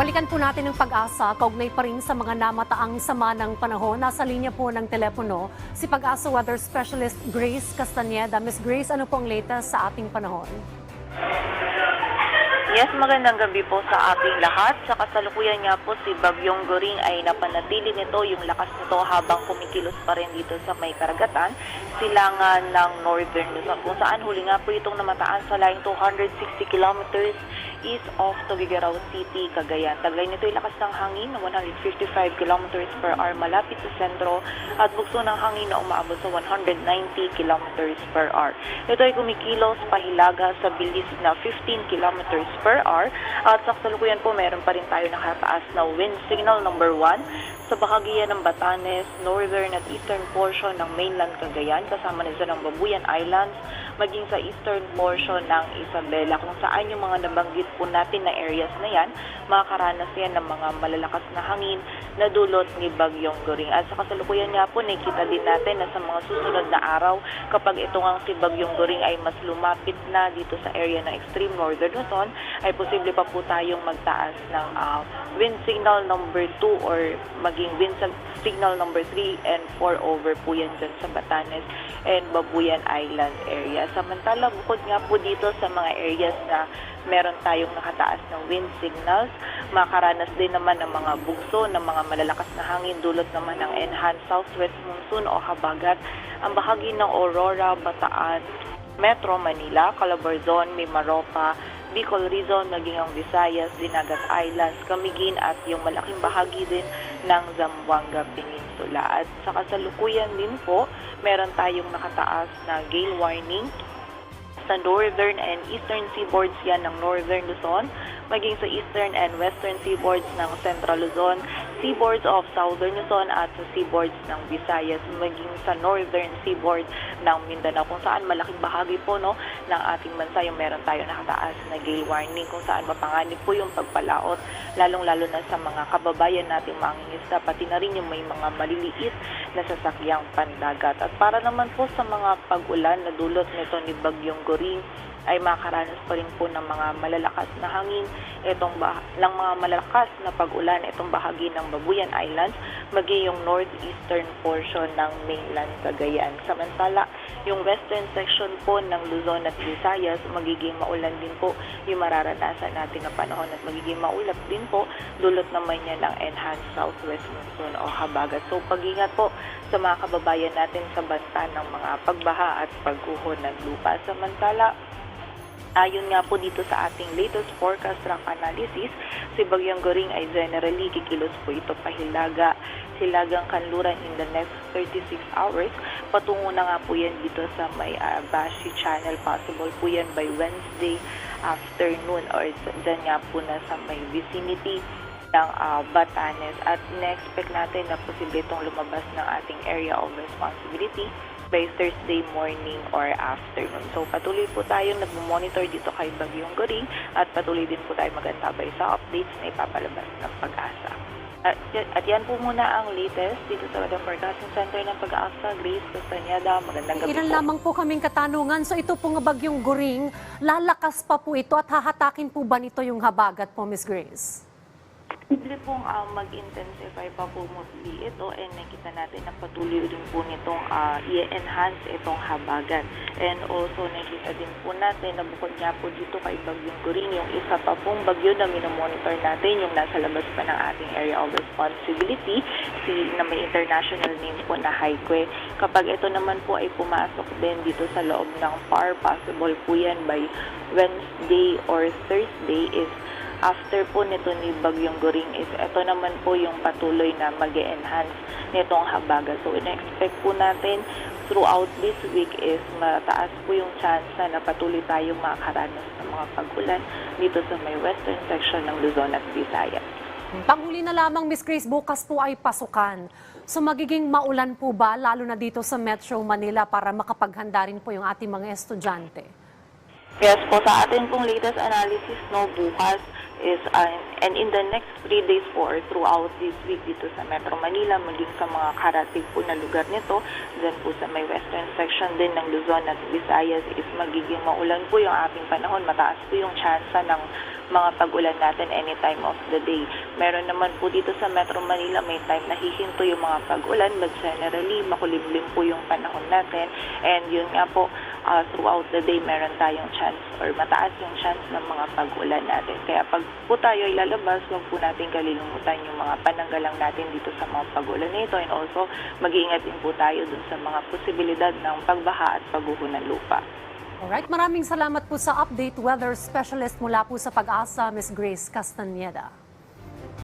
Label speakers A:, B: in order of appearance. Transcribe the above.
A: Balikan po natin ang pag-asa, kaugnay pa rin sa mga namataang sama ng panahon. Nasa linya po ng telepono si pag-asa weather specialist Grace Castaneda. Miss Grace, ano po ang latest sa ating panahon?
B: Yes, magandang gabi po sa ating lahat. Sa kasalukuyan nga po si Bagyong Goring ay napanatili nito yung lakas nito habang kumikilos pa rin dito sa may karagatan, silangan ng Northern Luzon kung saan huli nga po itong namataan sa layong 260 kilometers east of Tuguegarao City, Cagayan. Taglay nito ay lakas ng hangin na 155 kilometers per hour malapit sa sentro at bugso ng hangin na umaabot sa 190 kilometers per hour. Ito ay kumikilos pahilaga sa bilis na 15 kilometers per hour at sa kasalukuyan po meron pa rin tayo nakataas na wind signal number 1 sa bahagi ng Batanes, northern at eastern portion ng mainland Cagayan kasama na dyan ang Babuyan Islands maging sa eastern portion ng Isabela kung saan yung mga nabanggit po natin na areas na yan makakaranas yan ng mga malalakas na hangin na dulot ni Bagyong Goring. At sa kasalukuyan nga po, nakita din natin na sa mga susunod na araw, kapag ito nga si Bagyong Goring ay mas lumapit na dito sa area ng extreme northern Luzon, ay posible pa po tayong magtaas ng ah, wind signal number 2 or maging wind signal number 3 and 4 over po yan dyan sa Batanes and Babuyan Island area. Samantala, bukod nga po dito sa mga areas na meron tayong nakataas na wind signals, makaranas din naman ng mga bugso ng mga malalakas na hangin dulot naman ng enhanced southwest monsoon o habagat ang bahagi ng Aurora, Bataan, Metro Manila, Calabarzon, Mimaropa, Bicol Rizal, naging ang Visayas, Dinagat Islands, Camiguin at yung malaking bahagi din ng Zamboanga Peninsula. At sa kasalukuyan din po, meron tayong nakataas na gale warning sa northern and eastern seaboards yan ng northern Luzon, maging sa eastern and western seaboards ng central Luzon, seaboards of southern Luzon at sa seaboards ng Visayas, maging sa northern seaboard ng Mindanao kung saan malaking bahagi po no ng ating bansa yung meron tayo nakataas na gale warning kung saan mapanganib po yung pagpalaot lalong-lalo na sa mga kababayan nating mangingisda pati na rin yung may mga maliliit na sasakyang pandagat. At para naman po sa mga pag-ulan na dulot nito ni Bagyong Goring ay makaranas pa rin po ng mga malalakas na hangin itong bah- ng mga malalakas na pag-ulan itong bahagi ng Babuyan Islands maging yung northeastern portion ng mainland Cagayan. Samantala, yung western section po ng Luzon at Visayas magiging maulan din po yung mararanasan natin na panahon at magiging maulap din po dulot naman niya ng enhanced southwest monsoon o habagat. So pag-ingat po sa mga kababayan natin sa banta ng mga pagbaha at pagguho ng lupa. Samantala, Ayon nga po dito sa ating latest forecast track analysis, si Bagyong Goring ay generally kikilos po ito pahilaga silagang kanluran in the next 36 hours. Patungo na nga po yan dito sa may uh, Bashi Channel. Possible po yan by Wednesday afternoon or dyan nga po na sa may vicinity ng ah, Batanes at na-expect natin na posible itong lumabas ng ating area of responsibility by Thursday morning or afternoon. So patuloy po tayong nagmo-monitor dito kay Bagyong Goring at patuloy din po tayo magantabay sa updates na ipapalabas ng pag-asa. At, at yan po muna ang latest dito sa Weather Forecasting Center ng Pag-asa. Grace Castañeda, magandang gabi
A: Ilan
B: po.
A: lamang po kaming katanungan. So ito po nga bagyong Goring, lalakas pa po ito at hahatakin po ba nito yung habagat po, Miss Grace?
B: Hindi pong ah, mag-intensify pa po muli ito and nakita natin na patuloy din po nitong ah, i-enhance itong habagat. And also nakita din po natin na bukod nga po dito kay Bagyong Goring, yung isa pa pong bagyo na minomonitor natin, yung nasa labas pa ng ating area of responsibility, si na may international name po na Haikwe. Kapag ito naman po ay pumasok din dito sa loob ng PAR, possible po yan by Wednesday or Thursday is after po nito ni Bagyong Goring is ito naman po yung patuloy na mag enhance nitong habaga. So, in-expect po natin throughout this week is mataas po yung chance na patuloy tayong makakaranas ng mga pagulan dito sa may western section ng Luzon at Visayas.
A: Panghuli na lamang, Miss Grace, bukas po ay pasukan. So magiging maulan po ba, lalo na dito sa Metro Manila, para makapaghanda rin po yung ating mga estudyante?
B: Yes po, sa atin pong latest analysis no bukas is uh, and in the next three days po or throughout this week dito sa Metro Manila, maging sa mga karating po na lugar nito, then po sa may western section din ng Luzon at Visayas is magiging maulan po yung ating panahon. Mataas po yung chance ng mga pag-ulan natin any time of the day. Meron naman po dito sa Metro Manila may time na hihinto yung mga pag-ulan but generally makulimlim po yung panahon natin and yun nga po uh, throughout the day meron tayong chance or mataas yung chance ng mga pag-ulan natin. Kaya pag po tayo ay lalabas, huwag po natin kalilimutan yung mga pananggalang natin dito sa mga pag-ulan nito and also mag-iingat din po tayo dun sa mga posibilidad ng pagbaha at pagguho ng lupa.
A: Alright, maraming salamat po sa update weather specialist mula po sa Pag-asa, Miss Grace Castaneda.